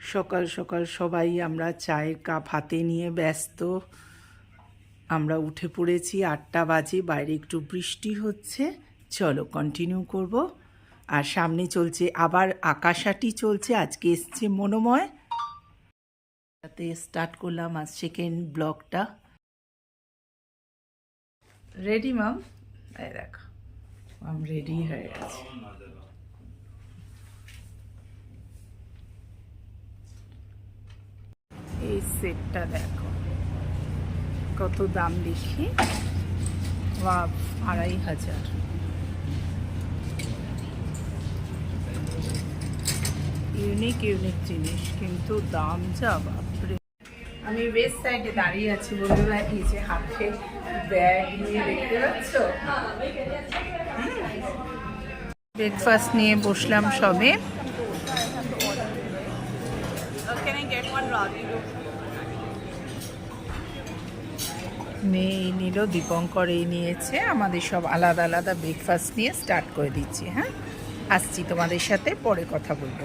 সকাল সকাল সবাই আমরা চায়ের কাপ হাতে নিয়ে ব্যস্ত। আমরা উঠে পড়েছি, আটটা বাজে, বাইরে একটু বৃষ্টি হচ্ছে। চলো কন্টিনিউ করব। আর সামনে চলছে, আবার আকাশাটি চলছে, আজকে এসছে মনোময়। তাতে স্টার্ট করলাম আজ সেকেন্ড ব্লগটা রেডি মাম এই দেখো মাম রেডি হয়ে গেছে এই সেটটা দেখো। কত দাম দেখি? আড়াই হাজার। ইউনিক ইউনিক জিনিস, কিন্তু দাম যা, বাপরে। আমি ওয়েস্ট সাইডে দাঁড়িয়ে আছি বন্ধুরা, এই যে হাতে ব্যাগ নিয়ে, দেখতে পাচ্ছ? ব্রেকফাস্ট নিয়ে বসলাম সবে। মেয়ে নিল, দীপঙ্কর এই নিয়েছে। আমাদের সব আলাদা আলাদা ব্রেকফাস্ট নিয়ে স্টার্ট করে দিচ্ছি হ্যাঁ? আসছি তোমাদের সাথে, পরে কথা বলব।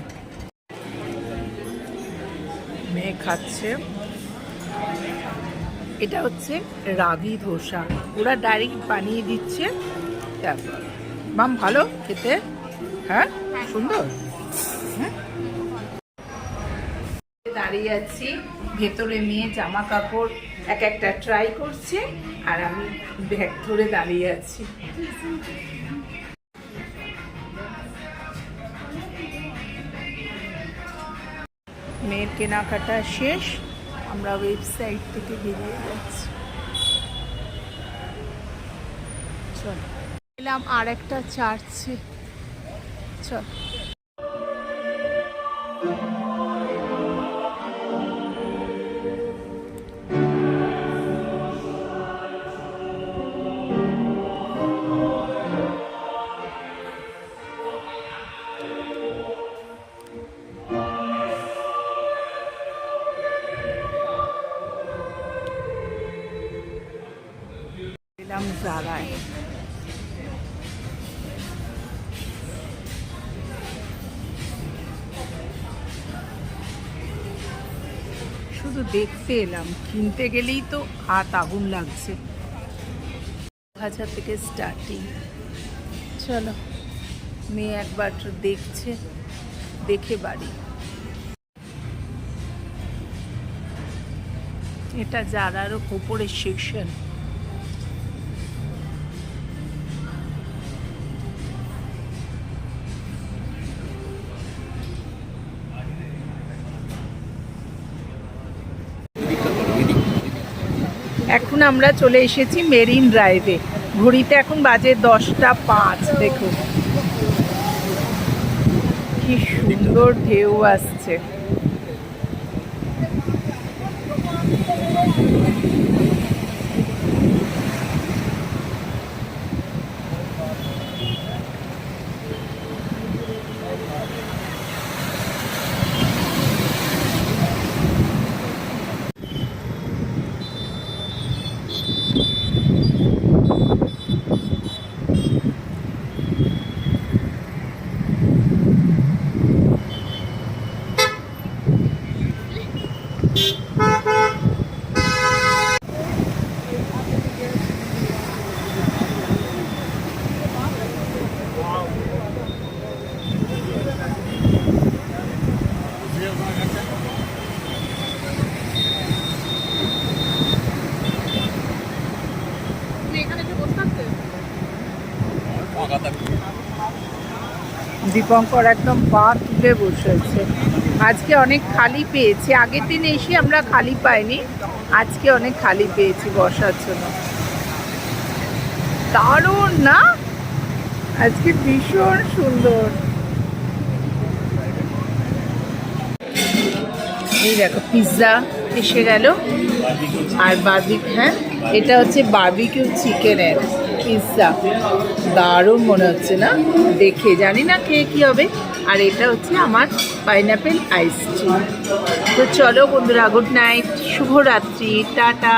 মেয়ে খাচ্ছে। এটা হচ্ছে রাগি ধোসা। ওরা ডাইরেক্ট বানিয়ে দিচ্ছে। তারপর মাম ভালো খেতে হ্যাঁ? সুন্দর? হ্যাঁ? দাঁড়িয়ে আছি, ভেতরে মেয়ে জামা কাপড় এক একটা ট্রাই করছে, আর আমি ব্যাগ ধরে দাঁড়িয়ে আছি। মেয়ের কেনাকাটা শেষ, আমরা ওয়েবসাইট থেকে বেরিয়ে যাচ্ছি। চল। এলাম আর একটা চার্চে। চল। এলাম জারায় শুধু দেখতে এলাম, কিনতে গেলেই তো হাত আগুন লাগছে। হাজার থেকে স্টার্টিং চলো, মেয়ে একবার দেখছে, দেখে বাড়ি। এটা যারারও ওপরের সেকশন এখন আমরা চলে এসেছি মেরিন ড্রাইভে। ঘড়িতে এখন বাজে দশটা পাঁচ, দেখুন। কি সুন্দর ঢেউ আসছে। দীপঙ্কর একদম পা তুলে বসেছে। আজকে অনেক খালি পেয়েছি। আগের দিন এসে আমরা খালি পাইনি। আজকে অনেক খালি পেয়েছি বসার জন্য। দারুণ, না? আজকে ভীষণ সুন্দর। এই দেখো পিৎজা এসে গেল। আর বার্বিক হ্যাঁ? এটা হচ্ছে বার্বিকিউ চিকেনের। পিৎজা। দারুণ মনে হচ্ছে না? দেখে জানি না খেয়ে কী হবে। আর এটা হচ্ছে আমার পাইনাপেল আইসক্রিম তো চলো বন্ধুরা গুড নাইট শুভরাত্রি, টাটা।